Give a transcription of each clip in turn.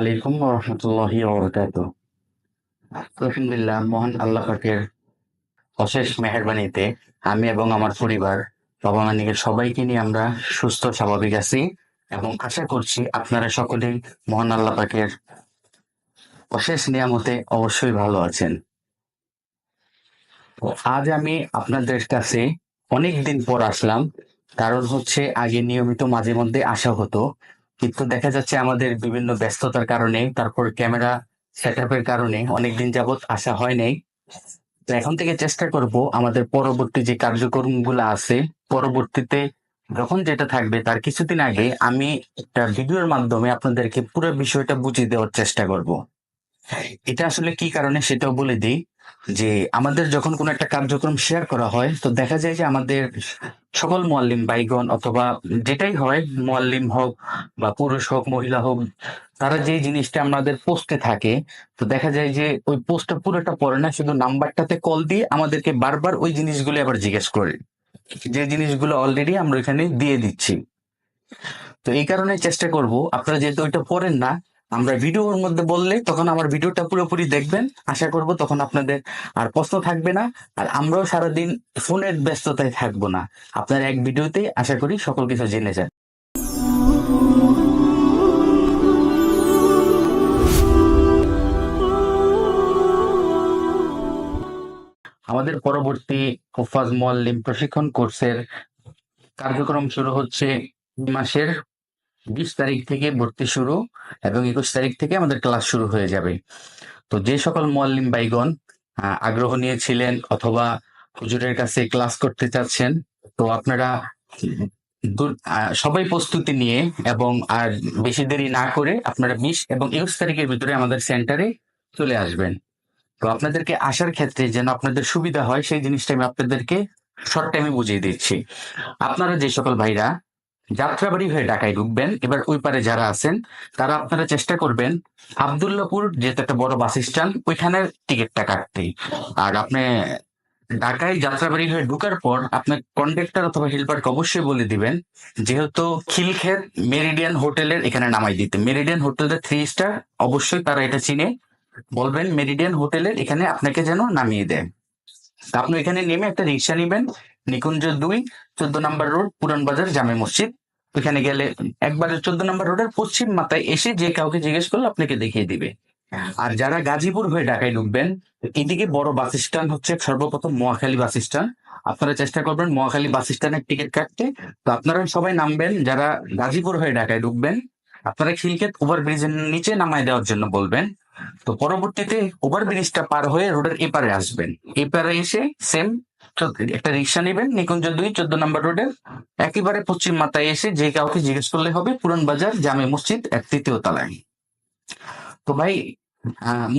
আলাইকুম আলহামদুলিল্লাহ, মহান আল্লাহ অশেষ মেহরবানিতে আমি এবং আমার পরিবার বাবা সবাইকে নিয়ে আমরা সুস্থ, স্বাভাবিক আছি এবং আশা করছি আপনারা সকলেই মহান আল্লাহ পাকের অশেষ নিয়ামতে অবশ্যই ভালো আছেন। আজ আমি আপনাদের কাছে অনেক দিন পর আসলাম। কারণ হচ্ছে আগে নিয়মিত মাঝে মধ্যে আসা হতো। কিন্তু দেখা যাচ্ছে আমাদের বিভিন্ন ব্যস্ততার কারণে, তারপর ক্যামেরা সেট কারণে অনেকদিন যাবৎ আসা হয় নাই। তো এখন থেকে চেষ্টা করব আমাদের পরবর্তী যে কার্যক্রমগুলো আছে, পরবর্তীতে যখন যেটা থাকবে তার কিছুদিন আগে আমি একটা ভিডিওর মাধ্যমে আপনাদেরকে পুরো বিষয়টা বুঝিয়ে দেওয়ার চেষ্টা করব। এটা আসলে কি কারণে সেটাও বলে দিই যে আমাদের যখন কোনো একটা কার্যক্রম শেয়ার করা হয়, তো দেখা যায় যে আমাদের সকল মোয়াল্লিম বাইগণ অথবা যেটাই হয়, মোয়াল্লিম হোক বা পুরুষ হোক, মহিলা হোক, তারা যে জিনিসটা আমাদের পোস্টে থাকে, তো দেখা যায় যে ওই পোস্টটা পুরোটা পড়ে না, শুধু নাম্বারটাতে কল দিয়ে আমাদেরকে বারবার ওই জিনিসগুলো আবার জিজ্ঞেস করে। যে জিনিসগুলো অলরেডি আমরা এখানে দিয়ে দিচ্ছি। তো এই কারণে চেষ্টা করব, আপনারা যেহেতু ওইটা পড়েন না আমরা ভিডিওর মধ্যে বললে তখন আমার ভিডিওটা পুরোপুরি দেখবেন, আশা করব তখন আপনাদের আর প্রশ্ন থাকবে না, আর আমরাও সারাদিন ফোনের ব্যস্ততায় থাকব না। আপনার এক ভিডিওতেই আশা করি সকল কিছু জেনে যান। আমাদের পরবর্তী হুফাজ মোয়াল্লিম প্রশিক্ষণ কোর্সের কার্যক্রম শুরু হচ্ছে মাসের বিশ তারিখ থেকে ভর্তি শুরু এবং একুশ তারিখ থেকে আমাদের ক্লাস শুরু হয়ে যাবে। তো যে সকল মোয়াল্লিম বাইগণ আহ, আগ্রহ নিয়েছিলেন অথবা হুজুরের কাছে ক্লাস করতে চাচ্ছেন তো আপনারা সবাই প্রস্তুতি নিয়ে এবং আর বেশি দেরি না করে আপনারা বিশ এবং একুশ তারিখের ভিতরে আমাদের সেন্টারে চলে আসবেন। তো আপনাদেরকে আসার ক্ষেত্রে যেন আপনাদের সুবিধা হয় সেই জিনিসটা আমি আপনাদেরকে শর্ট টাইমে বুঝিয়ে দিচ্ছি। আপনারা যে সকল ভাইরা যাত্রাবাড়ি হয়ে ঢাকায় ঢুকবেন। এবার ওই পারে যারা আছেন, তারা আপনারা চেষ্টা করবেন আবদুল্লাপুর যেহেতু একটা বড় বাস স্ট্যান্ড, ওইখানের টিকিটটা কাটতে। আর আপনি ঢাকায় যাত্রাবাড়ি হয়ে ঢুকার পর আপনার কন্ডাক্টর অথবা হেল্পারকে অবশ্যই বলে দিবেন, যেহেতু খিলক্ষেত মেরিডিয়ান হোটেলের এখানে নামাই দিতে। মেরিডিয়ান হোটেলের থ্রি স্টার অবশ্যই তারা এটা চিনে। বলবেন মেরিডিয়ান হোটেলের এখানে আপনাকে যেন নামিয়ে দেয়। আপনি এখানে নেমে একটা রিক্সা নিবেন, নিকুঞ্জ দুই, চোদ্দ নম্বর রোড, পুরান বাজার, জামে মসজিদ। ওইখানে গেলে একবারে চোদ্দ নম্বর রোডের পশ্চিম মাথায় এসে যে কাউকে জিজ্ঞেস করলে আপনাকে দেখিয়ে দিবে। আর যারা গাজীপুর হয়ে ঢাকায় ঢুকবেন, এদিকে বড় বাস স্ট্যান্ড হচ্ছে সর্বপ্রথম মহাখালী বাস স্ট্যান্ড। আপনারা চেষ্টা করবেন মহাখালী বাস স্ট্যান্ডের টিকিট কাটতে। তো আপনারা সবাই নামবেন, যারা গাজীপুর হয়ে ঢাকায় ঢুকবেন, আপনারা খিলক্ষেত ওভারব্রিজের নিচে নামায় দেওয়ার জন্য বলবেন। তো পরবর্তীতে ওভারব্রিজটা পার হয়ে রোডের এপারে আসবেন। এপারে এসে সেম একটা রিক্সা নেবেন, নিকুঞ্জ দুই, চোদ্দ নম্বর রোডের, একেবারে পশ্চিম মাথায় এসে যে কাউকে জিজ্ঞেস করলে হবে, পুরান বাজার, জামে মসজিদ, এক তৃতীয় তলায়। তো ভাই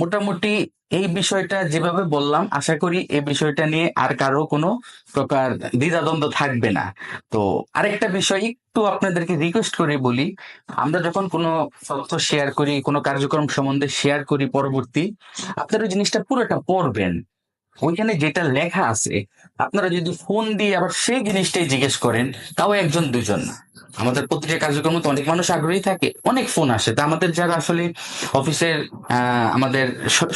মোটামুটি এই বিষয়টা যেভাবে বললাম, আশা করি এই বিষয়টা নিয়ে আর কারও কোনো প্রকার দ্বিধাদ্বন্দ্ব থাকবে না। তো আরেকটা বিষয় একটু আপনাদেরকে রিকোয়েস্ট করে বলি, আমরা যখন কোনো তথ্য শেয়ার করি, কোনো কার্যক্রম সম্বন্ধে শেয়ার করি পরবর্তী, আপনারা জিনিসটা পুরোটা পড়বেন। ওইখানে যেটা লেখা আছে, আপনারা যদি ফোন দিয়ে আবার সেই জিনিসটাই জিজ্ঞেস করেন, তাও একজন, দুজন না। আমাদের প্রতিটা কার্যক্রম তো অনেক মানুষ আগ্রহী থাকে, অনেক ফোন আসে। তা আমাদের যারা আসলে অফিসের আমাদের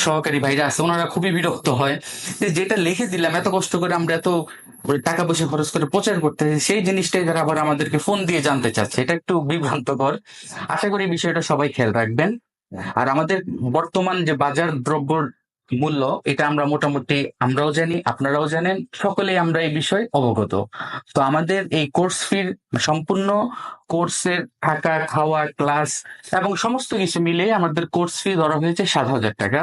সহকারী ভাইরা আছে, ওনারা খুবই বিরক্ত হয় যে যেটা লিখে দিলাম, এত কষ্ট করে আমরা এত টাকা পয়সা খরচ করে প্রচার করতে সেই জিনিসটাই যারা আবার আমাদেরকে ফোন দিয়ে জানতে চাচ্ছে, এটা একটু বিভ্রান্তকর। আশা করি বিষয়টা সবাই খেয়াল রাখবেন। আর আমাদের বর্তমান যে বাজার দ্রব্যর মূল্য, এটা আমরা মোটামুটি আমরাও জানি, আপনারাও জানেন, সকলেই আমরা এই বিষয়ে অবগত। তো আমাদের এই কোর্স ফির সম্পূর্ণ কোর্সের থাকা, খাওয়া, ক্লাস এবং সমস্ত কিছু মিলে আমাদের কোর্স ফি ধরা হয়েছে সাত হাজার টাকা।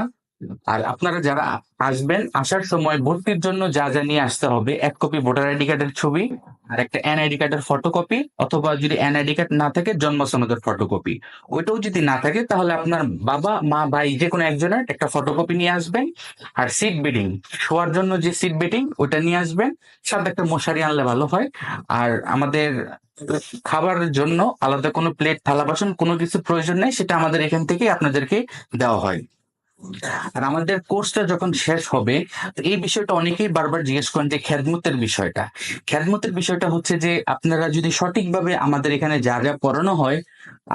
আর আপনারা যারা আসবেন, আসার সময় ভর্তির জন্য যা যা নিয়ে আসতে হবে, এক কপি ভোটার আইডি কার্ডের ছবি আর একটা এনআইডি কার্ডের ফটোকপি অথবা যদি এনআইডি কার্ড না থাকে জন্ম সনদের ফটোকপি ওইটাও যদি না থাকে, তাহলে আপনার বাবা, মা, ভাই যে কোনো একজনের একটা ফটোকপি নিয়ে আসবেন আর সিট বেডিং শোয়ার জন্য যে সিট বেডিং ওটা নিয়ে আসবেন। সাথে একটা মশারি আনলে ভালো হয়। আর আমাদের খাবারের জন্য আলাদা কোনো প্লেট থালা, বাসন কোনো কিছু প্রয়োজন নেই, সেটা আমাদের এখান থেকে আপনাদেরকে দেওয়া হয়। আর আমাদের কোর্সটা যখন শেষ হবে এই বিষয়টা অনেকেই বারবার জিজ্ঞেস করেন যে খেদমতের বিষয়টা। খেদমতের বিষয়টা হচ্ছে যে, আপনারা যদি সঠিকভাবে আমাদের এখানে যা যা পড়ানো হয়,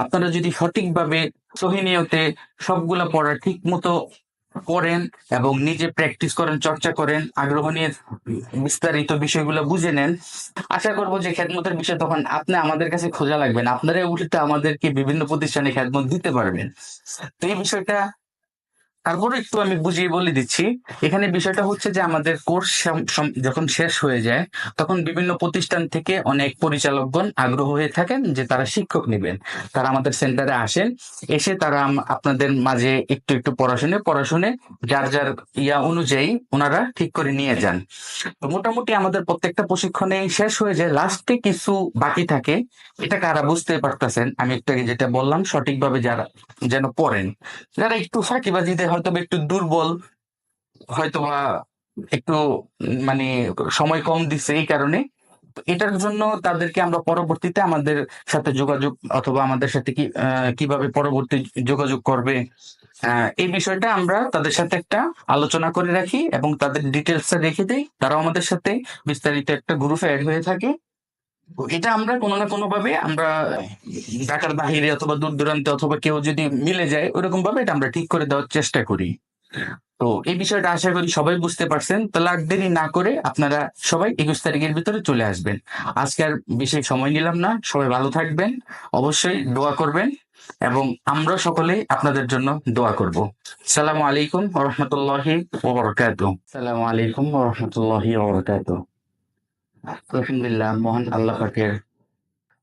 আপনারা যদি সঠিকভাবে সহিনিয়তে সবগুলা পড়া ঠিক মতো করেন এবং নিজে প্র্যাকটিস করেন, চর্চা করেন, আগ্রহ নিয়ে বিস্তারিত বিষয়গুলো বুঝে নেন, আশা করব যে খেদমতের বিষয় তখন আপনি, আমাদের কাছে খোঁজা লাগবেন আপনারা উল্টে আমাদেরকে বিভিন্ন প্রতিষ্ঠানে খেদমত দিতে পারবেন। তো এই বিষয়টা তারপরে একটু আমি বুঝিয়ে বলে দিচ্ছি। এখানে বিষয়টা হচ্ছে যে আমাদের কোর্স যখন শেষ হয়ে যায়, তখন বিভিন্ন প্রতিষ্ঠান থেকে অনেক পরিচালকগণ আগ্রহ হয়ে থাকেন যে তারা শিক্ষক নেবেন। তারা আমাদের সেন্টারে আসেন, এসে তারা আপনাদের মাঝে একটু একটু পড়াশুনে পড়াশুনে যার যার ইয়া অনুযায়ী ওনারা ঠিক করে নিয়ে যান। তো মোটামুটি আমাদের প্রত্যেকটা প্রশিক্ষণে শেষ হয়ে যায়। লাস্টে কিছু বাকি থাকে, এটা কারা বুঝতে পারতেছেন? আমি একটু যেটা বললাম, সঠিকভাবে যারা, যেন পড়েন। যারা একটু ফাঁকিবাজিতে হয়তো একটু দুর্বল হয়তো বা একটু মানে সময় কম দিচ্ছে এই কারণে। এটার জন্য তাদেরকে আমরা পরবর্তীতে আমাদের সাথে যোগাযোগ অথবা আমাদের সাথে কি কীভাবে পরবর্তী যোগাযোগ করবে এই বিষয়টা আমরা তাদের সাথে একটা আলোচনা করে রাখি এবং তাদের ডিটেলসটা রেখে দিই। তারাও আমাদের সাথে বিস্তারিত একটা গ্রুপে অ্যাড হয়ে থাকে। এটা আমরা কোনো না কোনো ভাবে আমরা ঢাকার বাহিরে অথবা দূর দূরান্তে অথবা কেউ যদি মিলে যায়, ওরকম ভাবে এটা আমরা ঠিক করে দেওয়ার চেষ্টা করি। তো এই বিষয়টা আশা করি সবাই বুঝতে পারছেন। তাহলে আর দেরি না করে আপনারা সবাই একুশ তারিখের ভিতরে চলে আসবেন। আজকে আর বেশি সময় নিলাম না। সবাই ভালো থাকবেন। অবশ্যই দোয়া করবেন এবং আমরা সকলে আপনাদের জন্য দোয়া করব। সালামু আলাইকুম ওরহমতুল্লাহি ওবরকাত সালামু আলাইকুম ওরহমতুল্লাহি ওবরকাত আলহামদুলিল্লাহ, মহান আল্লাহ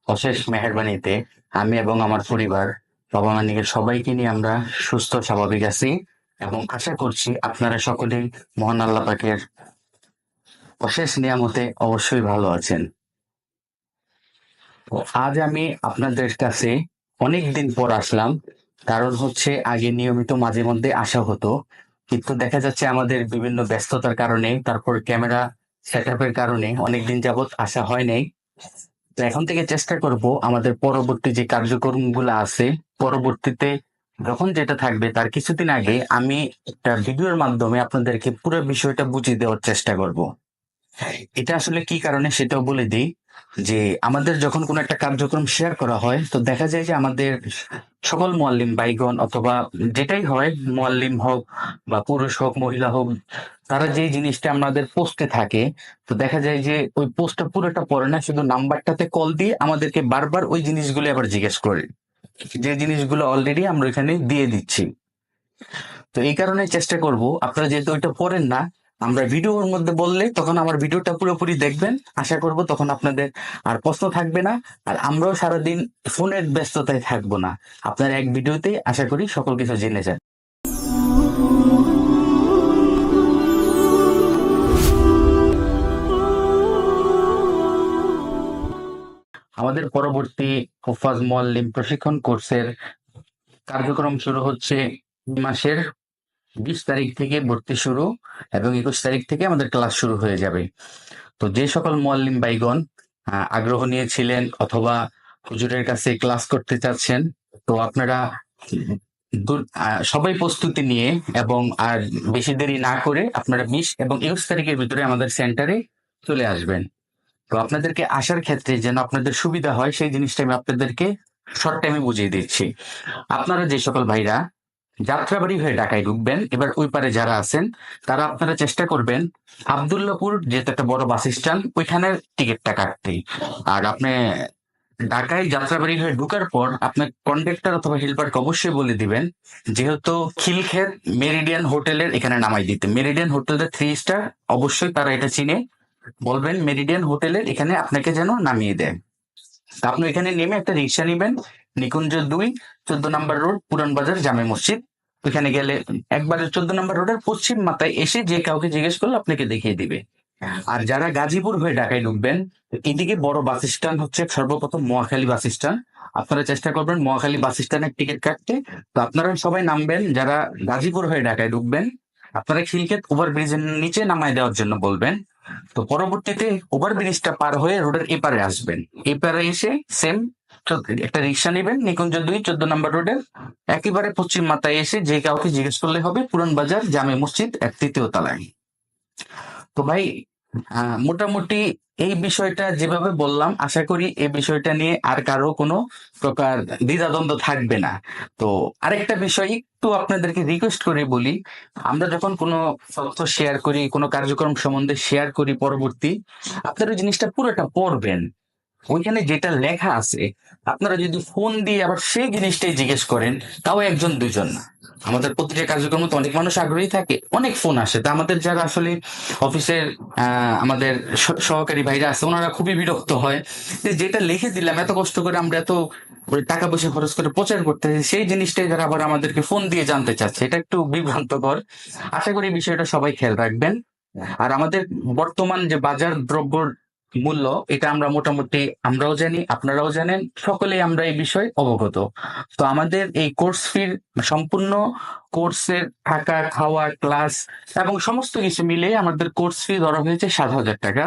অশেষ মেহরবানিতে আমি এবং আমার পরিবার, বাবা মানিকের সবাইকে নিয়ে আমরা সুস্থ, স্বাভাবিক আছি এবং আশা করছি আপনারা সকলেই মহান আল্লাহ পাকের অশেষ নিয়ামতে অবশ্যই ভালো আছেন। আজ আমি আপনাদের কাছে অনেক দিন পর আসলাম, কারণ হচ্ছে আগে নিয়মিত মাঝে মধ্যে আসা হতো, কিন্তু দেখা যাচ্ছে আমাদের বিভিন্ন ব্যস্ততার কারণে তারপর ক্যামেরা সেট কারণে অনেকদিন যাবৎ আসা হয় নাই। তো এখন থেকে চেষ্টা করব আমাদের পরবর্তী যে কার্যক্রমগুলো আছে, পরবর্তীতে যখন যেটা থাকবে তার কিছুদিন আগে আমি একটা ভিডিওর মাধ্যমে আপনাদেরকে পুরো বিষয়টা বুঝিয়ে দেওয়ার চেষ্টা করব। এটা আসলে কি কারণে সেটাও বলে দিই। যে আমাদের যখন কোনো একটা কার্যক্রম শেয়ার করা হয়, তো দেখা যায় যে আমাদের সকল মোয়াল্লিম বাইগণ অথবা যেটাই হয়, মোয়াল্লিম হোক বা পুরুষ হোক, মহিলা হোক, তারা যে জিনিসটা আমাদের পোস্টে থাকে, তো দেখা যায় যে ওই পোস্টটা পুরোটা পড়ে না, শুধু নাম্বারটাতে কল দিয়ে আমাদেরকে বারবার ওই জিনিসগুলো আবার জিজ্ঞেস করে। যে জিনিসগুলো অলরেডি আমরা এখানে দিয়ে দিচ্ছি। তো এই কারণে চেষ্টা করব, আপনারা যেহেতু ওইটা পড়েন না আমরা ভিডিওর মধ্যে বললে তখন আমার ভিডিওটা পুরোপুরি দেখবেন, আশা করব তখন আপনাদের আর প্রশ্ন থাকবে না। আর আমরাও সারাদিন ফোনের ব্যস্ততায় থাকব না। আপনার এক ভিডিওতে আশা করি সকল কিছু জেনে যান। আমাদের পরবর্তী হোফাজ মোয়াল্লিম প্রশিক্ষণ কোর্সের কার্যক্রম শুরু হচ্ছে মাসের বিশ তারিখ থেকে ভর্তি শুরু এবং একুশ তারিখ থেকে আমাদের ক্লাস শুরু হয়ে যাবে। তো যে সকল মোয়াল্লিম বাইগণ আহ, আগ্রহ নিয়েছিলেন অথবা হুজুরের কাছে ক্লাস করতে চাচ্ছেন তো আপনারা সবাই প্রস্তুতি নিয়ে এবং আর বেশি দেরি না করে আপনারা বিশ এবং একুশ তারিখের ভিতরে আমাদের সেন্টারে চলে আসবেন। তো আপনাদেরকে আসার ক্ষেত্রে যেন আপনাদের সুবিধা হয় সেই জিনিসটা আমি আপনাদেরকে শর্ট টাইমে বুঝিয়ে দিচ্ছি। আপনারা যে সকল ভাইরা যাত্রাবাড়ি হয়ে ঢাকায় ঢুকবেন এবার ওই পারে যারা আছেন তারা আপনারা চেষ্টা করবেন আবদুল্লাপুর যেহেতু একটা বড় বাস স্ট্যান্ড ওইখানের টিকিটটা কাটতে। আর আপনি ঢাকায় যাত্রাবাড়ি হয়ে ঢুকার পর আপনার কন্ডাক্টর অথবা হেল্পারকে অবশ্যই বলে দিবেন যেহেতু খিলক্ষেত মেরিডিয়ান হোটেলের এখানে নামাই দিতে। মেরিডিয়ান হোটেলের থ্রি স্টার অবশ্যই তারা এটা চিনে। বলবেন মেরিডিয়ান হোটেলের এখানে আপনাকে যেন নামিয়ে দেয়। আপনি এখানে নেমে একটা রিক্সা নেবেন নিকুঞ্জ দুই, চোদ্দ নম্বর রোড, পুরান বাজার, জামে মসজিদ। ওইখানে গেলে একবারে চোদ্দ নম্বর রোডের পশ্চিম মাথায় এসে যে কাউকে জিজ্ঞেস করলে, আপনাকে দেখিয়ে দিবে। আর যারা গাজীপুর হয়ে ঢাকায় ঢুকবেন, এদিকে বড় বাস স্ট্যান্ড হচ্ছে সর্বপ্রথম মহাখালী বাস স্ট্যান্ড। আপনারা চেষ্টা করবেন মহাখালী বাস স্ট্যান্ডের টিকিট কাটতে। তো আপনারা সবাই নামবেন, যারা গাজীপুর হয়ে ঢাকায় ঢুকবেন, আপনারা খিলক্ষেত ওভার ব্রিজের নিচে নামায় দেওয়ার জন্য বলবেন। তো পরবর্তীতে ওভার ব্রিজটা পার হয়ে রোডের এপারে আসবেন। এপারে এসে সেম একটা রিক্সা নেবেন, নিকুঞ্জ দুই, চোদ্দ নম্বর রোডের একেবারে পশ্চিম মাথায় এসে যে কাউকে জিজ্ঞেস করলে হবে, পুরান বাজার, জামে মসজিদ, এক তৃতীয় তলায়। তো ভাই মোটামুটি এই বিষয়টা যেভাবে বললাম, আশা করি এই বিষয়টা নিয়ে আর কারও কোনো প্রকার দ্বিধাদ্বন্দ্ব থাকবে না। তো আরেকটা বিষয় একটু আপনাদেরকে রিকোয়েস্ট করে বলি, আমরা যখন কোনো তথ্য শেয়ার করি, কোনো কার্যক্রম সম্বন্ধে শেয়ার করি পরবর্তী, আপনারা ওই জিনিসটা পুরোটা পড়বেন। ওইখানে যেটা লেখা আছে, আপনারা যদি ফোন দিয়ে আবার সেই জিনিসটাই জিজ্ঞেস করেন, তাও একজন, দুজন না। আমাদের প্রতিটা কার্যক্রম তো অনেক মানুষ আগ্রহী থাকে, অনেক ফোন আসে। তা আমাদের যারা আসলে অফিসের আমাদের সহকারী ভাইরা আছে, ওনারা খুবই বিরক্ত হয় যে যেটা লিখে দিলাম, এত কষ্ট করে আমরা এত টাকা পয়সা খরচ করে প্রচার করতে সেই জিনিসটাই যারা আবার আমাদেরকে ফোন দিয়ে জানতে চাচ্ছে, এটা একটু বিভ্রান্তকর। আশা করি বিষয়টা সবাই খেয়াল রাখবেন। আর আমাদের বর্তমান যে বাজার দ্রব্যর মূল্য, এটা আমরা মোটামুটি আমরাও জানি, আপনারাও জানেন, সকলেই আমরা এই বিষয়ে অবগত। তো আমাদের এই কোর্স ফির সম্পূর্ণ কোর্সের থাকা, খাওয়া, ক্লাস এবং সমস্ত কিছু মিলে আমাদের কোর্স ফি ধরা হয়েছে সাত হাজার টাকা।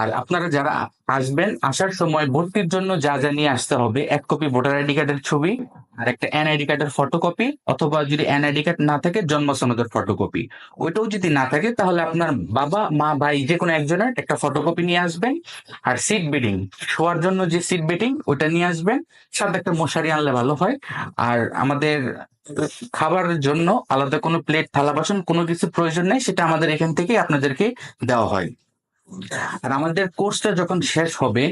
আর আপনারা যারা আসবেন, আসার সময় ভর্তির জন্য যা যা নিয়ে আসতে হবে, এক কপি ভোটার আইডি কার্ডের ছবি আর একটা এনআইডি কার্ডের ফটোকপি অথবা যদি এনআইডি কার্ড না থাকে জন্ম সনদের ফটোকপি ওইটাও যদি না থাকে, তাহলে আপনার বাবা, মা, ভাই যে কোনো একজনের একটা ফটোকপি নিয়ে আসবেন আর সিট বেডিং শোয়ার জন্য যে সিট বেডিং ওটা নিয়ে আসবেন। সাথে একটা মশারি আনলে ভালো হয়। আর আমাদের খাবারের জন্য আলাদা কোনো প্লেট থালা, বাসন কোনো কিছু প্রয়োজন নেই, সেটা আমাদের এখান থেকে আপনাদেরকে দেওয়া হয়। আর আমাদের কোর্সটা যখন শেষ হবে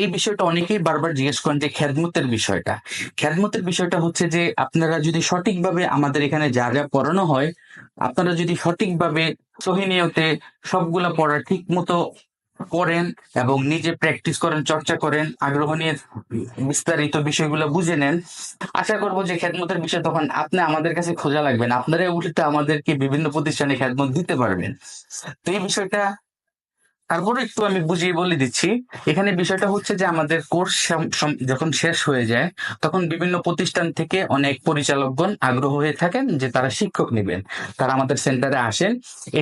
এই বিষয়টা অনেকেই বারবার জিজ্ঞেস করেন যে খেদমতের বিষয়টা। খেদমতের বিষয়টা হচ্ছে যে, আপনারা যদি সঠিকভাবে আমাদের এখানে যা যা পড়ানো হয়, আপনারা যদি সঠিকভাবে সহিনিয়তে সবগুলা পড়া ঠিক মতো করেন এবং নিজে প্র্যাকটিস করেন, চর্চা করেন, আগ্রহ নিয়ে বিস্তারিত বিষয়গুলো বুঝে নেন, আশা করব যে খেদমতের বিষয় তখন আপনি আমাদের কাছে খোঁজা লাগবেন আপনারা উল্টা আমাদেরকে বিভিন্ন প্রতিষ্ঠানে খেদমত দিতে পারবেন। তো এই বিষয়টা তারপরে একটু আমি বুঝিয়ে বলে দিচ্ছি। এখানে বিষয়টা হচ্ছে যে আমাদের কোর্স যখন শেষ হয়ে যায়, তখন বিভিন্ন প্রতিষ্ঠান থেকে অনেক পরিচালকগণ আগ্রহ হয়ে থাকেন যে তারা শিক্ষক নেবেন। তারা আমাদের সেন্টারে আসেন,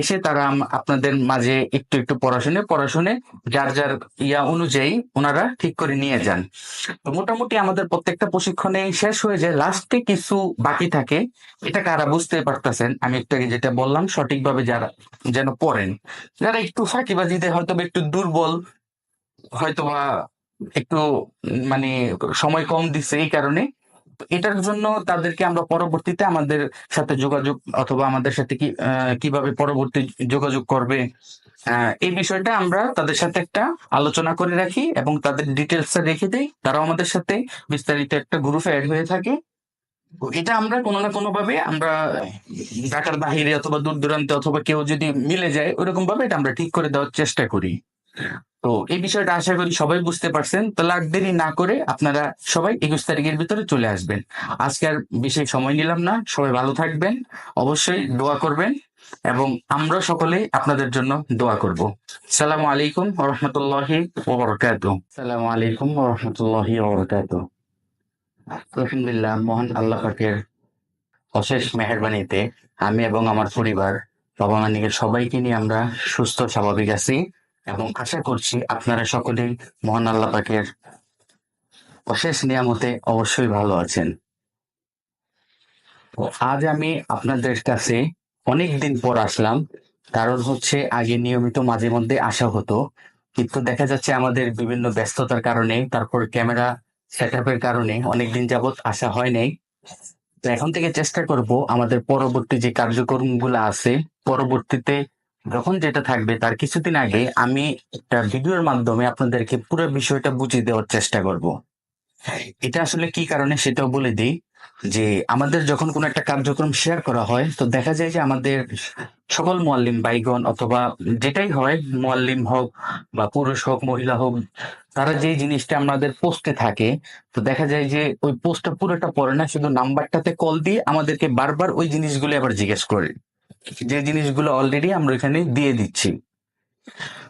এসে তারা আপনাদের মাঝে একটু একটু পড়াশুনে পড়াশুনে যার যার ইয়া অনুযায়ী ওনারা ঠিক করে নিয়ে যান। তো মোটামুটি আমাদের প্রত্যেকটা প্রশিক্ষণে শেষ হয়ে যায়। লাস্টে কিছু বাকি থাকে, এটা কারা বুঝতে পারতেছেন? আমি একটু যেটা বললাম, সঠিকভাবে যারা, যেন পড়েন। যারা একটু ফাঁকিবাজিতে হয়তো একটু দুর্বল হয়তো বা একটু মানে সময় কম দিছে এই কারণে। এটার জন্য তাদেরকে আমরা পরবর্তীতে আমাদের সাথে যোগাযোগ অথবা আমাদের সাথে কি কীভাবে পরবর্তী যোগাযোগ করবে এই বিষয়টা আমরা তাদের সাথে একটা আলোচনা করে রাখি এবং তাদের ডিটেলসটা রেখে দেই। তারাও আমাদের সাথে বিস্তারিত একটা গ্রুপে অ্যাড হয়ে থাকে। এটা আমরা কোনো না কোনো ভাবে আমরা ঢাকার বাহিরে অথবা দূর দূরান্তে অথবা কেউ যদি মিলে যায় ওরকম ভাবে এটা আমরা ঠিক করে দেওয়ার চেষ্টা করি। তো এই বিষয়টা আশা করি সবাই বুঝতে পারছেন। তাহলে আর দেরি না করে আপনারা সবাই একুশ তারিখের ভিতরে চলে আসবেন। আজকে আর বেশি সময় নিলাম না। সবাই ভালো থাকবেন। অবশ্যই দোয়া করবেন এবং আমরা সকলে আপনাদের জন্য দোয়া করব। সালামু আলাইকুম রহমতুল্লাহি ওবরকাত সালামু আলাইকুম রহমতুল্লাহি ওবরকাত আলহামদুলিল্লাহ, মহান আল্লাহ পাকের অশেষ মেহরবানিতে আমি এবং আমার পরিবার, বাবা মানিকের সবাইকে নিয়ে আমরা সুস্থ, স্বাভাবিক আছি এবং আশা করছি আপনারা সকলেই মহান আল্লাহ পাকের অশেষ নিয়ামতে অবশ্যই ভালো আছেন। আজ আমি আপনাদের কাছে অনেক দিন পর আসলাম, কারণ হচ্ছে আগে নিয়মিত মাঝে মধ্যে আসা হতো, কিন্তু দেখা যাচ্ছে আমাদের বিভিন্ন ব্যস্ততার কারণে তারপর ক্যামেরা সেট কারণে অনেকদিন যাবৎ আসা হয় নাই। তো এখন থেকে চেষ্টা করব আমাদের পরবর্তী যে কার্যক্রমগুলো আছে, পরবর্তীতে যখন যেটা থাকবে তার কিছুদিন আগে আমি একটা ভিডিওর মাধ্যমে আপনাদেরকে পুরো বিষয়টা বুঝিয়ে দেওয়ার চেষ্টা করব। এটা আসলে কি কারণে সেটাও বলে দিই। যে আমাদের যখন কোনো একটা কার্যক্রম শেয়ার করা হয়, তো দেখা যায় যে আমাদের সকল মোয়াল্লিম বাইগণ অথবা যেটাই হয়, মোয়াল্লিম হোক বা পুরুষ হোক, মহিলা হোক, তারা যে জিনিসটা আমাদের পোস্টে থাকে, তো দেখা যায় যে ওই পোস্টটা পুরোটা পড়ে না, শুধু নাম্বারটাতে কল দিয়ে আমাদেরকে বারবার ওই জিনিসগুলো আবার জিজ্ঞেস করে। যে জিনিসগুলো অলরেডি আমরা এখানে দিয়ে দিচ্ছি।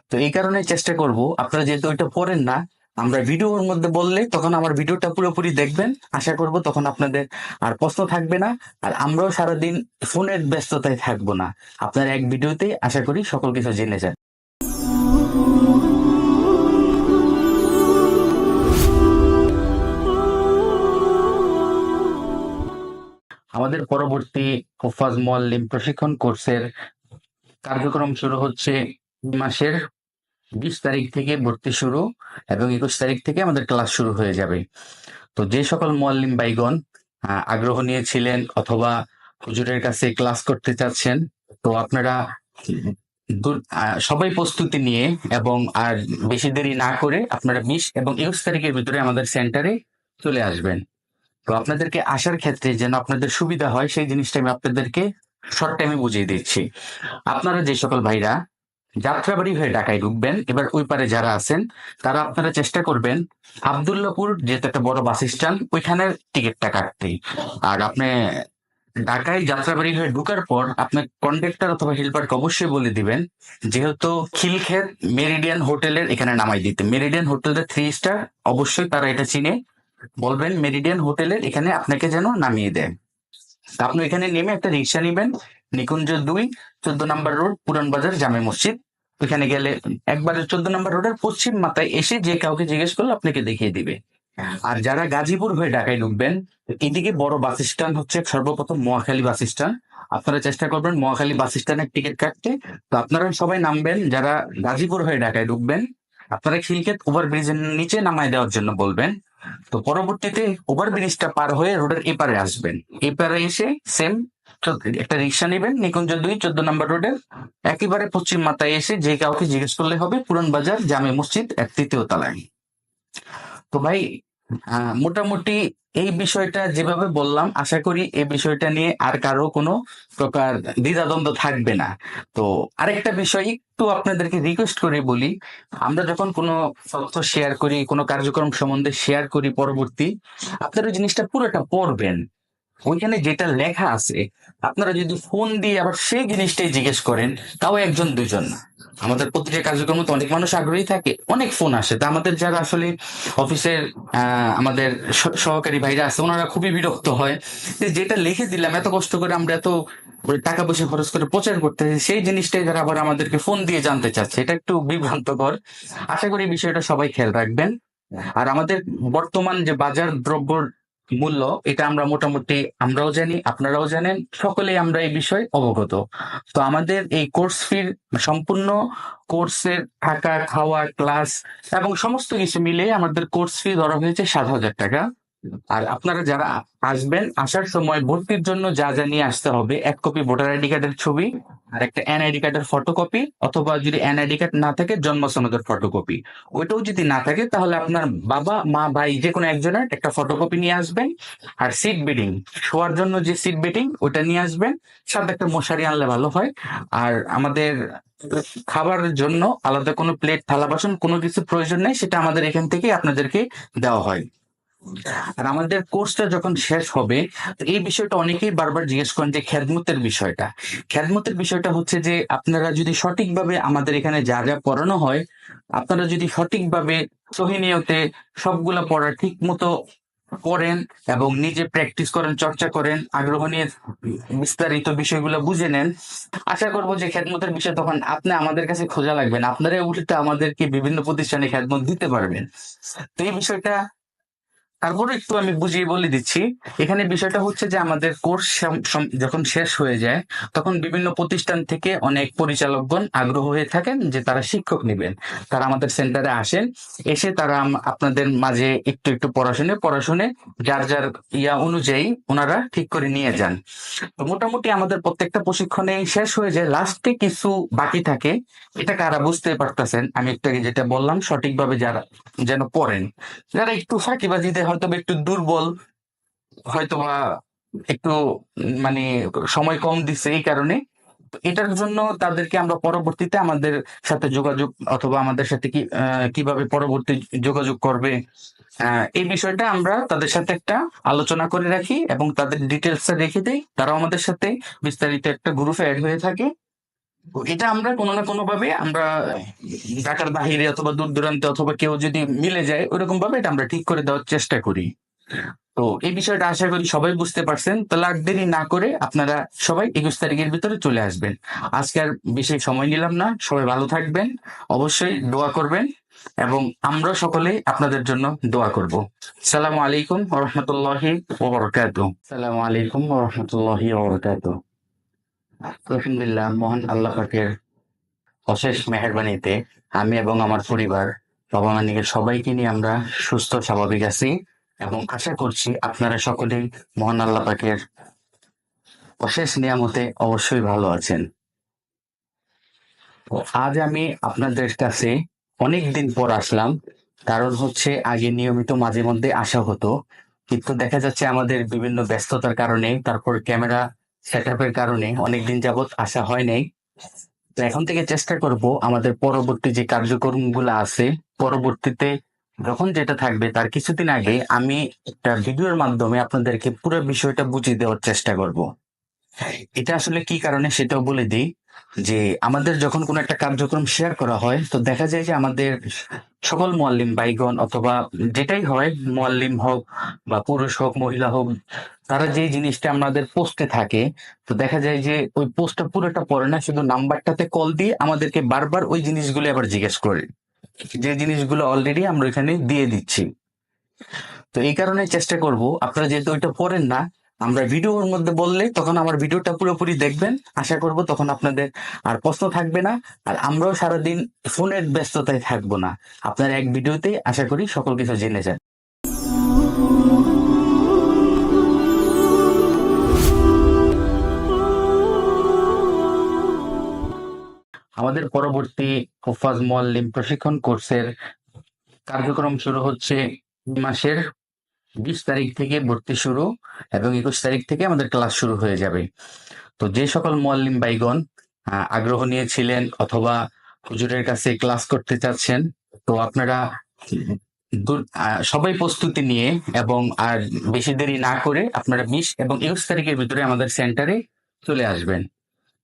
তো এই কারণে চেষ্টা করব, আপনারা যেহেতু ওইটা পড়েন না আমরা ভিডিওর মধ্যে বললে তখন আমার ভিডিওটা পুরোপুরি দেখবেন। আশা করব তখন আপনাদের আর প্রশ্ন থাকবে না। আর আমরাও সারাদিন ফোনের ব্যস্ততায় থাকব না। আপনার এক ভিডিওতে আশা করি সকল কিছু জেনে যান আমাদের পরবর্তী হোফাজ মোয়াল্লিম প্রশিক্ষণ কোর্সের কার্যক্রম শুরু হচ্ছে মাসের বিশ তারিখ থেকে ভর্তি শুরু এবং একুশ তারিখ থেকে আমাদের ক্লাস শুরু হয়ে যাবে। তো যে সকল মোয়াল্লিম বাইগণ আহ, আগ্রহ নিয়েছিলেন অথবা হুজুরের কাছে ক্লাস করতে চাচ্ছেন তো আপনারা সবাই প্রস্তুতি নিয়ে এবং আর বেশি দেরি না করে আপনারা বিশ এবং একুশ তারিখের ভিতরে আমাদের সেন্টারে চলে আসবেন। তো আপনাদেরকে আসার ক্ষেত্রে যেন আপনাদের সুবিধা হয় সেই জিনিসটা আমি আপনাদেরকে শর্ট টাইমে বুঝিয়ে দিচ্ছি। আপনারা যে সকল ভাইরা যাত্রাবাড়ি হয়ে ঢাকায় ঢুকবেন। এবার ওই পারে যারা আছেন, তারা আপনারা চেষ্টা করবেন আবদুল্লাপুর যেহেতু একটা বড় বাস স্ট্যান্ড ওইখানের টিকিটটা কাটতে। আর আপনি ঢাকায় যাত্রাবাড়ি হয়ে ঢুকার পর আপনি কন্ডাক্টর অথবা হেল্পারকে অবশ্যই বলে দিবেন, যেহেতু খিলক্ষেত মেরিডিয়ান হোটেলের এখানে নামাই দিতে। মেরিডিয়ান হোটেলের থ্রি স্টার অবশ্যই তারা এটা চিনে। বলবেন, মেরিডিয়ান হোটেলের এখানে আপনাকে যেন নামিয়ে দেয়। আপনি এখানে নেমে একটা রিক্সা নিবেন নিকুঞ্জ দুই, চোদ্দ নম্বর রোড, পুরান বাজার, জামে মসজিদ। ওইখানে গেলে একবারে চোদ্দ নম্বর রোডের পশ্চিম মাথায় এসে যে কাউকে জিজ্ঞেস করলে আপনাকে দেখিয়ে দিবে। আর যারা গাজীপুর হয়ে ঢাকায় ঢুকবেন, এদিকে বড় বাস স্ট্যান্ড হচ্ছে সর্বপ্রথম মহাখালী বাস স্ট্যান্ড। আপনারা চেষ্টা করবেন মহাখালী বাস স্ট্যান্ডের টিকিট কাটতে। তো আপনারা সবাই নামবেন, যারা গাজীপুর হয়ে ঢাকায় ঢুকবেন, আপনারা খিলক্ষেত ওভার ব্রিজের নিচে নামায় দেওয়ার জন্য বলবেন। তো পরবর্তীতে ওভার ব্রিজটা পার হয়ে রোডের এপারে আসবেন। এপারে এসে সেম একটা রিক্সা নেবেন নিকুঞ্জ দুই, চোদ্দ নম্বর রোডের। একেবারে পশ্চিম মাথায় এসে যে কাউকে জিজ্ঞেস করলে হবে, পুরান বাজার, জামে মসজিদ, এক তৃতীয় তলায়। তো ভাই মোটামুটি এই বিষয়টা যেভাবে বললাম, আশা করি এই বিষয়টা নিয়ে আর কারও কোনো প্রকার দ্বিধাদ্বন্দ্ব থাকবে না। তো আরেকটা বিষয় একটু আপনাদেরকে রিকোয়েস্ট করে বলি, আমরা যখন কোনো তথ্য শেয়ার করি, কোনো কার্যক্রম সম্বন্ধে শেয়ার করি পরবর্তী, আপনারা জিনিসটা পুরোটা পড়বেন। ওইখানে যেটা লেখা আছে, আপনারা যদি ফোন দিয়ে আবার সেই জিনিসটাই জিজ্ঞেস করেন, তাও একজন, দুজন না। আমাদের প্রতিটা কার্যক্রমে তো অনেক মানুষ আগ্রহী থাকে, অনেক ফোন আসে। তা আমাদের যারা আসলে অফিসের আমাদের সহকারী ভাইরা আছে, ওনারা খুবই বিরক্ত হয় যে যেটা লিখে দিলাম, এত কষ্ট করে আমরা এত টাকা পয়সা খরচ করে প্রচার করতে সেই জিনিসটাই যারা আবার আমাদেরকে ফোন দিয়ে জানতে চাচ্ছে, এটা একটু বিভ্রান্তকর। আশা করি বিষয়টা সবাই খেয়াল রাখবেন। আর আমাদের বর্তমান যে বাজার দ্রব্যর মূল্য, এটা আমরা মোটামুটি আমরাও জানি, আপনারাও জানেন, সকলেই আমরা এই বিষয়ে অবগত। তো আমাদের এই কোর্স ফির সম্পূর্ণ কোর্সের থাকা, খাওয়া ক্লাস এবং সমস্ত কিছু মিলে আমাদের কোর্স ফি ধরা হয়েছে সাত হাজার টাকা। আর আপনারা যারা আসবেন, আসার সময় ভর্তির জন্য যা যা নিয়ে আসতে হবে, এক কপি ভোটার আইডি কার্ডের ছবি আর একটা এনআইডি কার্ডের ফটোকপি অথবা যদি এনআইডি কার্ড না থাকে, জন্ম সনদের ফটোকপি ওইটাও যদি না থাকে, তাহলে আপনার বাবা, মা, ভাই যে কোনো একজনের একটা ফটোকপি নিয়ে আসবেন আর সিট বেডিং শোয়ার জন্য যে সিট বেডিং ওটা নিয়ে আসবেন। সাথে একটা মশারি আনলে ভালো হয়। আর আমাদের খাবারের জন্য আলাদা কোনো প্লেট থালা, বাসন কোনো কিছু প্রয়োজন নেই, সেটা আমাদের এখান থেকে আপনাদেরকে দেওয়া হয়। আর আমাদের কোর্সটা যখন শেষ হবে এই বিষয়টা অনেকেই বারবার জিজ্ঞেস করেন যে খেদমতের বিষয়টা। খেদমতের বিষয়টা হচ্ছে যে, আপনারা যদি সঠিকভাবে আমাদের এখানে যা যা পড়ানো হয়, আপনারা যদি সঠিকভাবে সহিনিয়তে সবগুলা পড়া ঠিক মতো করেন এবং নিজে প্র্যাকটিস করেন, চর্চা করেন, আগ্রহ নিয়ে বিস্তারিত বিষয়গুলো বুঝে নেন, আশা করব যে খেদমতের বিষয় তখন আপনি আমাদের কাছে খোঁজা লাগবেন আপনারা উল্টে আমাদেরকে বিভিন্ন প্রতিষ্ঠানে খেদমত দিতে পারবেন। তো এই বিষয়টা তারপরে একটু আমি বুঝিয়ে বলে দিচ্ছি। এখানে বিষয়টা হচ্ছে যে আমাদের কোর্স যখন শেষ হয়ে যায়, তখন বিভিন্ন প্রতিষ্ঠান থেকে অনেক পরিচালকগণ আগ্রহ হয়ে থাকেন যে তারা শিক্ষক নেবেন। তারা আমাদের সেন্টারে আসেন, এসে তারা আপনাদের মাঝে একটু একটু পড়াশুনে পড়াশুনে যার যার ইয়া অনুযায়ী ওনারা ঠিক করে নিয়ে যান। তো মোটামুটি আমাদের প্রত্যেকটা প্রশিক্ষণে শেষ হয়ে যায়, লাস্টে কিছু বাকি থাকে। এটা কারা বুঝতে পারতেছেন? আমি একটু আগে যেটা বললাম, সঠিকভাবে যারা, যেন পড়েন। যারা একটু ফাঁকিবাজিতে হয়তো একটু দুর্বল হয়তো বা একটু মানে সময় কম দিচ্ছে এই কারণে। এটার জন্য তাদেরকে আমরা পরবর্তীতে আমাদের সাথে যোগাযোগ অথবা আমাদের সাথে কি কীভাবে পরবর্তী যোগাযোগ করবে এই বিষয়টা আমরা তাদের সাথে একটা আলোচনা করে রাখি এবং তাদের ডিটেলসটা রেখে দেই। তারাও আমাদের সাথে বিস্তারিত একটা গ্রুপে অ্যাড হয়ে থাকে। এটা আমরা কোনো না কোনো ভাবে আমরা ঢাকার বাহিরে অথবা দূর দূরান্তে অথবা কেউ যদি মিলে যায় ওরকম ভাবে এটা আমরা ঠিক করে দেওয়ার চেষ্টা করি। তো এই বিষয়টা আশা করি সবাই বুঝতে পারছেন। তাহলে আর দেরি না করে আপনারা সবাই একুশ তারিখের ভিতরে চলে আসবেন। আজকে আর বেশি সময় নিলাম না। সবাই ভালো থাকবেন। অবশ্যই দোয়া করবেন এবং আমরা সকলেই আপনাদের জন্য দোয়া করব। সালাম আলাইকুম রহমতুল্লাহি ওবরকাত সালামু আলাইকুম রহমতুল্লাহি ওবরকাত আলহামদুলিল্লাহ, মহান আল্লাহ পাকের অশেষ মেহরবানিতে আমি এবং আমার পরিবার, বাবা মানিকের সবাইকে নিয়ে আমরা সুস্থ, স্বাভাবিক আছি এবং আশা করছি আপনারা সকলেই মহান আল্লাহ পাকের অশেষ নিয়ামতে অবশ্যই ভালো আছেন। আজ আমি আপনাদের কাছে অনেক দিন পর আসলাম, কারণ হচ্ছে আগে নিয়মিত মাঝে মধ্যে আসা হতো, কিন্তু দেখা যাচ্ছে আমাদের বিভিন্ন ব্যস্ততার কারণে তারপর ক্যামেরা সেট আপের কারণে অনেকদিন যাবত আসা হয় নাই। তো এখন থেকে চেষ্টা করব আমাদের পরবর্তী যে কার্যক্রমগুলো আছে, পরবর্তীতে যখন যেটা থাকবে তার কিছুদিন আগে আমি একটা ভিডিওর মাধ্যমে আপনাদেরকে পুরো বিষয়টা বুঝিয়ে দেওয়ার চেষ্টা করব। এটা আসলে কি কারণে সেটাও বলে দিই। যে আমাদের যখন কোনো একটা কার্যক্রম শেয়ার করা হয়, তো দেখা যায় যে আমাদের সকল মোয়াল্লিম বাইগণ অথবা যেটাই হয়, মোয়াল্লিম হোক বা পুরুষ হোক, মহিলা হোক, তারা যে জিনিসটা আমাদের পোস্টে থাকে, তো দেখা যায় যে ওই পোস্টটা পুরোটা পড়ে না, শুধু নাম্বারটাতে কল দিয়ে আমাদেরকে বারবার ওই জিনিসগুলো আবার জিজ্ঞেস করে। যে জিনিসগুলো অলরেডি আমরা এখানে দিয়ে দিচ্ছি। তো এই কারণে চেষ্টা করব, আপনারা যেহেতু ওইটা পড়েন না আমরা ভিডিওর মধ্যে বললে তখন আমার ভিডিওটা পুরোপুরি দেখবেন, আশা করব তখন আপনাদের আর প্রশ্ন থাকবে না, আর আমরাও সারাদিন ফোনের ব্যস্ততায় থাকব না। আপনার এক ভিডিওতেই আশা করি সকল কিছু জেনে যান। আমাদের পরবর্তী হুফাজ মোয়াল্লিম প্রশিক্ষণ কোর্সের কার্যক্রম শুরু হচ্ছে মাসের বিশ তারিখ থেকে ভর্তি শুরু এবং একুশ তারিখ থেকে আমাদের ক্লাস শুরু হয়ে যাবে। তো যে সকল মোয়াল্লিম বাইগণ আহ, আগ্রহ নিয়েছিলেন অথবা হুজুরের কাছে ক্লাস করতে চাচ্ছেন তো আপনারা সবাই প্রস্তুতি নিয়ে এবং আর বেশি দেরি না করে আপনারা বিশ এবং একুশ তারিখের ভিতরে আমাদের সেন্টারে চলে আসবেন।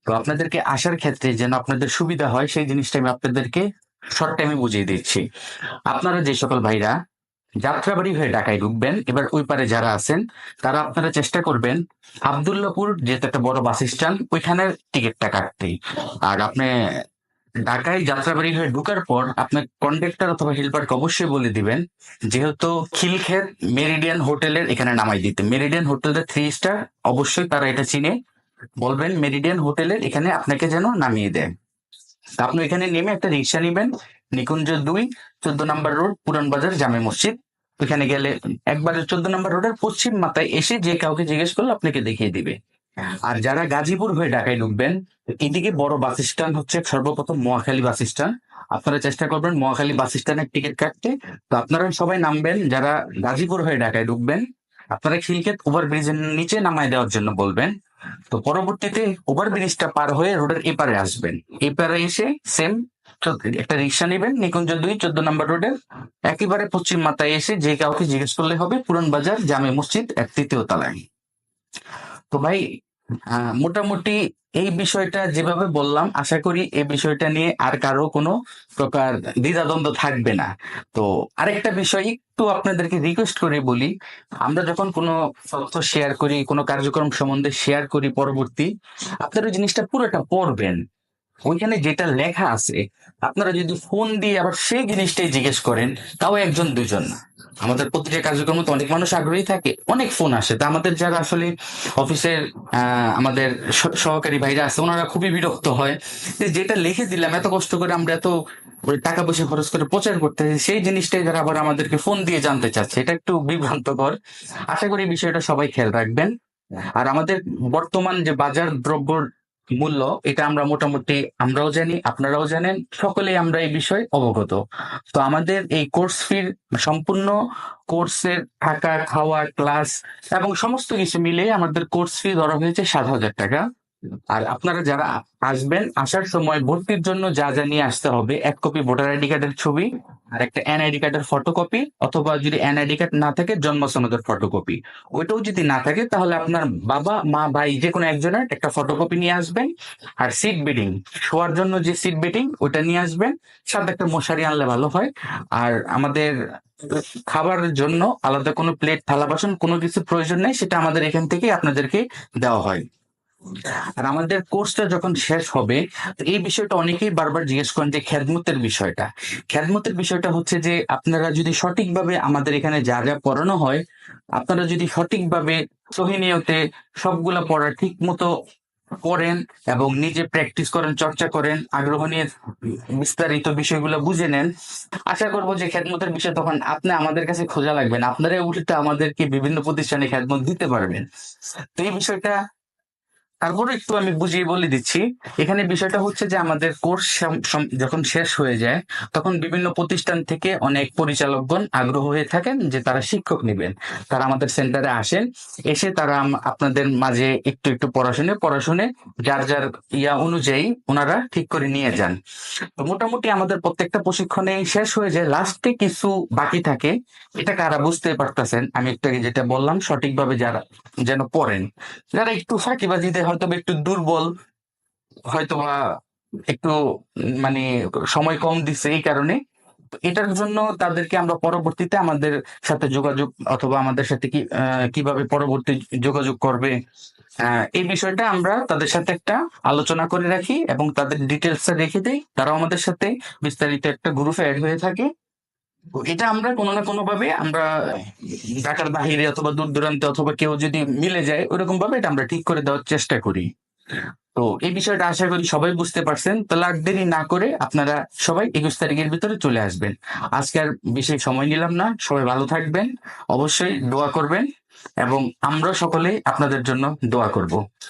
তো আপনাদেরকে আসার ক্ষেত্রে যেন আপনাদের সুবিধা হয় সেই জিনিসটা আমি আপনাদেরকে শর্ট টাইমে বুঝিয়ে দিচ্ছি। আপনারা যে সকল ভাইরা যাত্রাবাড়ি হয়ে ঢাকায় ঢুকবেন। এবার ওই পারে যারা আছেন, তারা আপনারা চেষ্টা করবেন আবদুল্লাপুর যেহেতু একটা বড় বাস স্ট্যান্ড, ওইখানের টিকিটটা কাটতে। আর আপনি ঢাকায় যাত্রাবাড়ি হয়ে ঢুকার পর আপনার কন্ডাক্টর অথবা হেল্পারকে অবশ্যই বলে দিবেন, যেহেতু খিলক্ষেত মেরিডিয়ান হোটেলের এখানে নামাই দিতে। মেরিডিয়ান হোটেলের থ্রি স্টার অবশ্যই তারা এটা চিনে। বলবেন মেরিডিয়ান হোটেলের এখানে আপনাকে যেন নামিয়ে দেয়। আপনি এখানে নেমে একটা রিক্সা নিবেন, নিকুঞ্জ দুই, চোদ্দ নম্বর রোড, পুরান বাজার, জামে মসজিদ। ওইখানে গেলে একবারে চোদ্দ নম্বর রোডের পশ্চিম মাথায় এসে যে কাউকে জিজ্ঞেস করলে আপনাকে দেখিয়ে দিবে। আর যারা গাজীপুর হয়ে ঢাকায় ঢুকবেন, এদিকে বড় বাস স্ট্যান্ড হচ্ছে সর্বপ্রথম মহাখালী বাস স্ট্যান্ড। আপনারা চেষ্টা করবেন মহাখালী বাস স্ট্যান্ডের টিকিট কাটতে। তো আপনারা সবাই নামবেন, যারা গাজীপুর হয়ে ঢাকায় ঢুকবেন, আপনারা খিলক্ষেত ওভারব্রিজের নিচে নামায় দেওয়ার জন্য বলবেন। তো পরবর্তীতে ওভারব্রিজটা পার হয়ে রোডের এপারে আসবেন। এপারে এসে সেম একটা রিক্সা নেবেন, নিকুঞ্জ দুই, চোদ্দ নম্বর রোডের, একেবারে পশ্চিম মাথায় এসে যে কাউকে জিজ্ঞেস করলে হবে, পুরান বাজার, জামে মসজিদ, এক তৃতীয় তলায়। তো ভাই মোটামুটি এই বিষয়টা যেভাবে বললাম, আশা করি এই বিষয়টা নিয়ে আর কারও কোনো প্রকার দ্বিধাদ্বন্দ্ব থাকবে না। তো আরেকটা বিষয় একটু আপনাদেরকে রিকোয়েস্ট করে বলি, আমরা যখন কোনো তথ্য শেয়ার করি, কোনো কার্যক্রম সম্বন্ধে শেয়ার করি পরবর্তী, আপনারা জিনিসটা পুরোটা পড়বেন। ওইখানে যেটা লেখা আছে, আপনারা যদি ফোন দিয়ে আবার সেই জিনিসটাই জিজ্ঞেস করেন, তাও একজন, দুজন না। আমাদের প্রতিটা কার্যক্রম তো অনেক মানুষ আগ্রহী থাকে, অনেক ফোন আসে। তা আমাদের যারা আসলে অফিসের আমাদের সহকারী ভাইরা আছে, ওনারা খুবই বিরক্ত হয় যে যেটা লিখে দিলাম, এত কষ্ট করে আমরা এত টাকা পয়সা খরচ করে প্রচার করতে সেই জিনিসটাই যারা আবার আমাদেরকে ফোন দিয়ে জানতে চাচ্ছে, এটা একটু বিভ্রান্তকর। আশা করি বিষয়টা সবাই খেয়াল রাখবেন। আর আমাদের বর্তমান যে বাজার দ্রব্যর মূল্য, এটা আমরা মোটামুটি আমরাও জানি, আপনারাও জানেন, সকলেই আমরা এই বিষয়ে অবগত। তো আমাদের এই কোর্স ফির সম্পূর্ণ কোর্সের থাকা, খাওয়া, ক্লাস এবং সমস্ত কিছু মিলে আমাদের কোর্স ফি ধরা হয়েছে সাত হাজার টাকা। আর আপনারা যারা আসবেন, আসার সময় ভর্তির জন্য যা যা নিয়ে আসতে হবে, এক কপি ভোটার আইডি কার্ডের ছবি আর একটা এনআইডি কার্ডের ফটোকপি অথবা যদি এনআইডি কার্ড না থাকে জন্ম সনদের ফটোকপি ওইটাও যদি না থাকে, তাহলে আপনার বাবা, মা, ভাই যে কোনো একজনের একটা ফটোকপি নিয়ে আসবেন আর সিট বেডিং শোয়ার জন্য যে সিট বেডিং ওটা নিয়ে আসবেন। সাথে একটা মশারি আনলে ভালো হয়। আর আমাদের খাবারের জন্য আলাদা কোনো প্লেট থালা, বাসন কোনো কিছু প্রয়োজন নেই, সেটা আমাদের এখান থেকে আপনাদেরকে দেওয়া হয়। আর আমাদের কোর্সটা যখন শেষ হবে এই বিষয়টা অনেকেই বারবার জিজ্ঞেস করেন যে খেদমতের বিষয়টা। খেদমতের বিষয়টা হচ্ছে যে, আপনারা যদি সঠিকভাবে আমাদের এখানে যা যা পড়ানো হয়, আপনারা যদি সঠিকভাবে সহিনিয়তে সবগুলা পড়া ঠিক মতো করেন এবং নিজে প্র্যাকটিস করেন, চর্চা করেন, আগ্রহ নিয়ে বিস্তারিত বিষয়গুলো বুঝে নেন, আশা করব যে খেদমতের বিষয় তখন আপনি, আমাদের কাছে খোঁজা লাগবেন আপনারা উল্টে আমাদেরকে বিভিন্ন প্রতিষ্ঠানে খেদমত দিতে পারবেন। তো এই বিষয়টা তারপরে একটু আমি বুঝিয়ে বলে দিচ্ছি। এখানে বিষয়টা হচ্ছে যে আমাদের কোর্স যখন শেষ হয়ে যায়, তখন বিভিন্ন প্রতিষ্ঠান থেকে অনেক পরিচালকগণ আগ্রহ হয়ে থাকেন যে তারা শিক্ষক নেবেন। তারা আমাদের সেন্টারে আসেন, এসে তারা আপনাদের মাঝে একটু একটু পড়াশুনে পড়াশুনে যার যার ইয়া অনুযায়ী ওনারা ঠিক করে নিয়ে যান। তো মোটামুটি আমাদের প্রত্যেকটা প্রশিক্ষণে শেষ হয়ে যায়। লাস্টে কিছু বাকি থাকে, এটা কারা বুঝতে পারতেছেন? আমি একটু যেটা বললাম, সঠিকভাবে যারা, যেন পড়েন। যারা একটু ফাঁকিবাজিতে হয়তো একটু দুর্বল হয়তো বা একটু মানে সময় কম দিচ্ছে এই কারণে। এটার জন্য তাদেরকে আমরা পরবর্তীতে আমাদের সাথে যোগাযোগ অথবা আমাদের সাথে কি কীভাবে পরবর্তী যোগাযোগ করবে এই বিষয়টা আমরা তাদের সাথে একটা আলোচনা করে রাখি এবং তাদের ডিটেলসটা রেখে দেই। তারাও আমাদের সাথে বিস্তারিত একটা গ্রুপে অ্যাড হয়ে থাকে। এটা আমরা কোনো না কোনো ভাবে আমরা ঢাকার বাহিরে অথবা দূর দূরান্তে অথবা কেউ যদি মিলে যায়, ওরকম ভাবে এটা আমরা ঠিক করে দেওয়ার চেষ্টা করি। তো এই বিষয়টা আশা করি সবাই বুঝতে পারছেন। তাহলে আর দেরি না করে আপনারা সবাই একুশ তারিখের ভিতরে চলে আসবেন। আজকে আর বেশি সময় নিলাম না। সবাই ভালো থাকবেন। অবশ্যই দোয়া করবেন এবং আমরা সকলে আপনাদের জন্য দোয়া করব।